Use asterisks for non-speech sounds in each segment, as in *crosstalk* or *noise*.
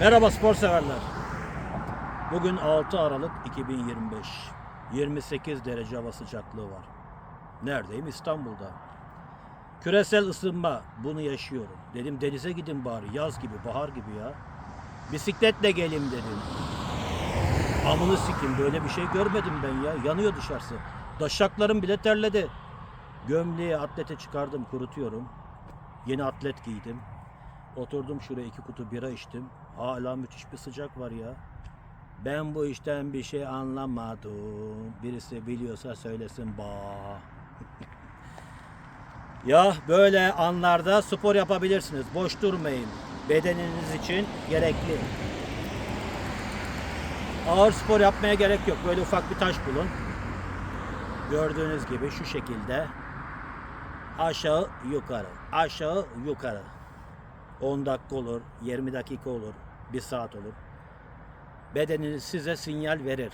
Merhaba spor severler. Bugün 6 Aralık 2025. 28 derece hava sıcaklığı var. Neredeyim? İstanbul'da. Küresel ısınma. Bunu yaşıyorum. Dedim denize gidin bari. Yaz gibi, bahar gibi ya. Bisikletle geleyim dedim. Amını sikim böyle bir şey görmedim ben ya. Yanıyor dışarısı. Daşaklarım bile terledi. Gömleği atlete çıkardım kurutuyorum. Yeni atlet giydim. Oturdum şuraya iki kutu bira içtim. Hala müthiş bir sıcak var ya. Ben bu işten bir şey anlamadım. Birisi biliyorsa söylesin ba. *laughs* ya böyle anlarda spor yapabilirsiniz. Boş durmayın. Bedeniniz için gerekli. Ağır spor yapmaya gerek yok. Böyle ufak bir taş bulun. Gördüğünüz gibi şu şekilde aşağı yukarı aşağı yukarı 10 dakika olur 20 dakika olur 1 saat olur. Bedeniniz size sinyal verir.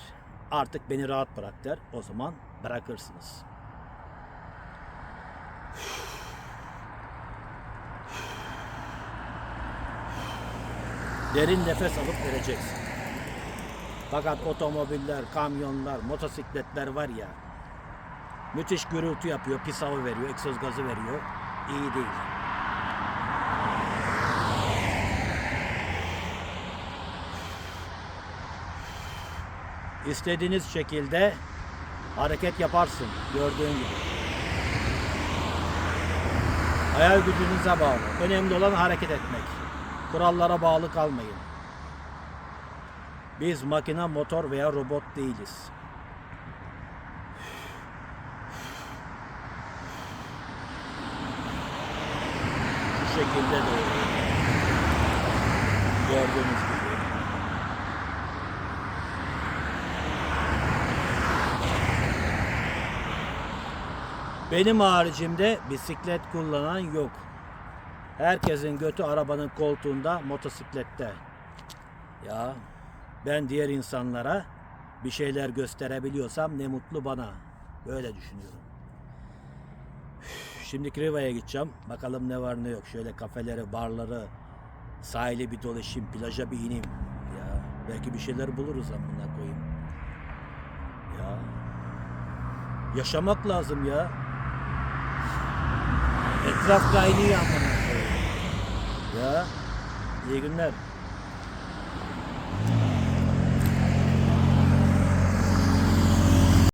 Artık beni rahat bırak der. O zaman bırakırsınız. Derin nefes alıp vereceksin. Fakat otomobiller kamyonlar motosikletler var ya Müthiş gürültü yapıyor, pis hava veriyor, egzoz gazı veriyor. İyi değil. İstediğiniz şekilde hareket yaparsın gördüğün gibi. Hayal gücünüze bağlı. Önemli olan hareket etmek. Kurallara bağlı kalmayın. Biz makine, motor veya robot değiliz. Bu şekilde doğru. Gördüğünüz gibi. Benim haricimde bisiklet kullanan yok. Herkesin götü arabanın koltuğunda, motosiklette. Ya ben diğer insanlara bir şeyler gösterebiliyorsam ne mutlu bana. Böyle düşünüyorum. Şimdi Kriva'ya gideceğim. Bakalım ne var ne yok. Şöyle kafeleri, barları, sahile bir dolaşayım, plaja bir ineyim. Ya belki bir şeyler buluruz amına koyayım. Ya yaşamak lazım ya. Etraf kaynıyor amına. Ya iyi günler.